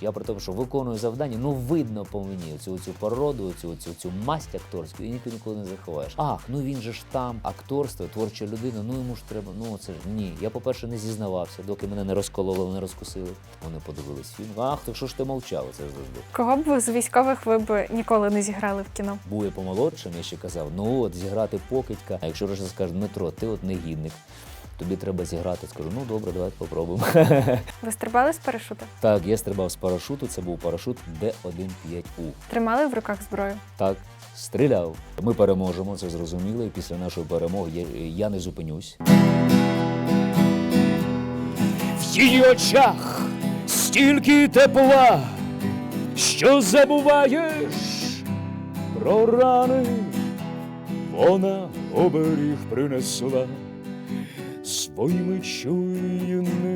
Я про те, що виконую завдання, ну видно по мені цю цю породу, цю цю цю масть акторську, і ніколи ніколи не заховаєш. Ах, ну він же ж там, акторство, творча людина. Ну йому ж треба. Ну це ж ні. Я, по-перше, не зізнавався, доки мене не розкололи, не розкусили. Вони подивились фільм. Ах, то що ж ти мовчав? Це ж завжди. Кого б ви з військових ви б ніколи не зіграли в кіно? Був я помолодшим, я ще казав, ну от зіграти покидька. А якщо вже скаже, Дмитро, ти от негідник. Тобі треба зіграти. Скажу, ну добре, давайте попробуємо. Ви стрибали з парашута? Так, я стрибав з парашуту. Це був парашут Д-15У. Тримали в руках зброю? Так, стріляв. Ми переможемо, це зрозуміло. І після нашої перемоги я, я не зупинюсь. В її очах стільки тепла, що забуваєш про рани. Вона оберіг принесла своїми чуйними руками.